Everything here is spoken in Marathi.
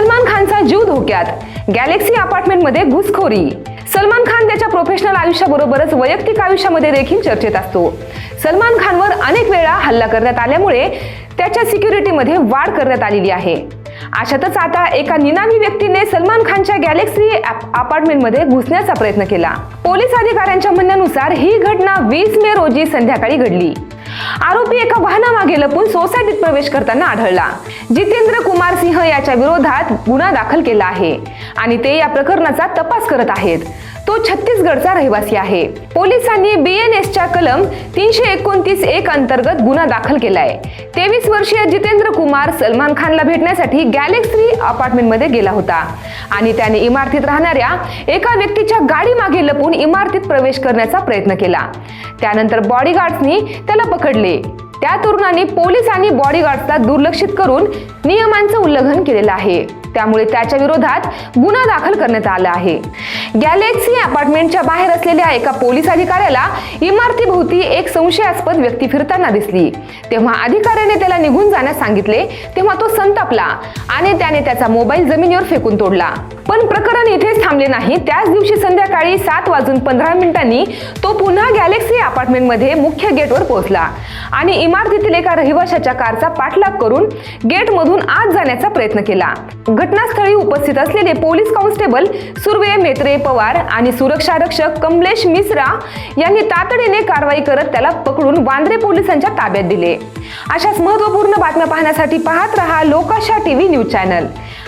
सलमान खानचा जीव धोक्यात. गॅलेक्सी अपार्टमेंटमध्ये घुसखोरी. सलमान खान त्याच्या प्रोफेशनल आयुष्याबरोबरच वैयक्तिक आयुष्यामध्ये देखील चर्चेत असतो. सलमान खानवर अनेक वेळा हल्ला करण्यात आल्यामुळे त्याच्या सिक्युरिटीमध्ये वाढ करण्यात आलेली आहे. अशातच आता एका निनामी व्यक्तीने सलमान खानच्या गॅलेक्सी अपार्टमेंटमध्ये घुसण्याचा प्रयत्न केला. पोलीस अधिकाऱ्यांच्या म्हणण्यानुसार ही घटना वीस मे रोजी संध्याकाळी घडली. आरोपी एका वाहनामागे लपून सोसायटीत प्रवेश करताना आढळला. जितेंद्र कुमार सिंह याच्या विरोधात गुन्हा दाखल केला आहे आणि ते या प्रकरणाचा तपास करत आहेत. तो छत्तीसगडचा रहिवासी आहे. पोलिसांनी बीएनएसच्या कलम तीनशे एकोणतीस एक अंतर्गत गुन्हा दाखल केलाय. तेवीस वर्षीय जितेंद्र कुमार सलमान खानला भेटण्यासाठी गॅलेक्सी अपार्टमेंटमध्ये गेला होता. आणि त्याने इमारतीत राहणाऱ्या एका व्यक्तीच्या गाडी मागे लपून इमारतीत प्रवेश करण्याचा प्रयत्न केला. त्यानंतर बॉडीगार्ड्सनी त्याला पकडले. त्या तरुणाने पोलिसांनी आणि बॉडीगार्ड्सला दुर्लक्षित करून नियमांचं उल्लंघन केलेलं आहे. त्यामुळे त्याच्या विरोधात गुन्हा दाखल करण्यात आला आहे. गॅलेक्सी अपार्टमेंटच्या बाहेर असलेल्या एका पोलीस अधिकाऱ्याला इमारतीभोवती एक संशयास्पद व्यक्ती फिरताना दिसली. तेव्हा अधिकाऱ्याने त्याला निघून जाण्यास सांगितले तेव्हा तो संतापला आणि त्याने त्याचा मोबाईल जमिनीवर फेकून तोडला. पण प्रकरण इथेच थांबले नाही. त्याच दिवशी संध्याकाळी सात वाजून पंधरा मिनिटांनी तो पुन्हा गॅलेक्सी अपार्टमेंटमध्ये मुख्य गेटवर पोहोचला आणि इमारतीतील एका रहिवाशाच्या कारचा पाठलाग करून गेटमधून आत जाण्याचा प्रयत्न केला. घटनास्थळी उपस्थित असलेले पोलीस कॉन्स्टेबल सुर्वे मेत्रे पवार आणि सुरक्षा रक्षक कमलेश मिश्रा यांनी तातडीने कारवाई करत त्याला पकडून वांद्रे पोलिसांच्या ताब्यात दिले. अशाच महत्त्वपूर्ण बातम्या पाहण्यासाठी पाहत रहा लोकाशा टीव्ही न्यूज चॅनल.